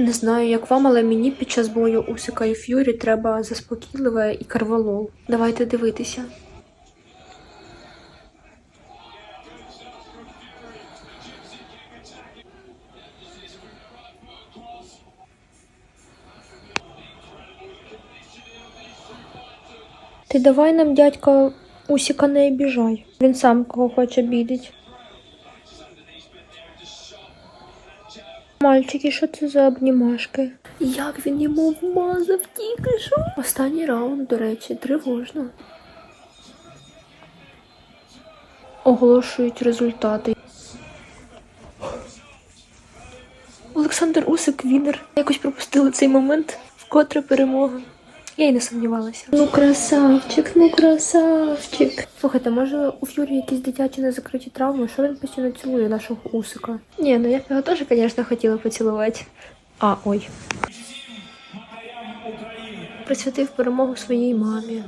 Не знаю, як вам, але мені під час бою Усика і Ф'юрі треба заспокійливе і карвалол. Давайте дивитися. Ти давай нам, дядька, Усіка не обіжай. Він сам кого хоче бідить. Мальчики, що це за обнімашки? Як він йому вмазав тільки що? Останній раунд, до речі, тривожно. Оголошують результати. Олександр Усик Вінер. Якось пропустили цей момент, вкотре перемога. Я й не сумнівалася. Ну, красавчик, ну красавчик. Слухайте, може у Ф'юрі якісь дитячі незакриті травми? Що він постійно цілує нашого усика? Ні, ну я б його теж, звісно, хотіла поцілувати. А, ой. Присвятив перемогу своїй мамі.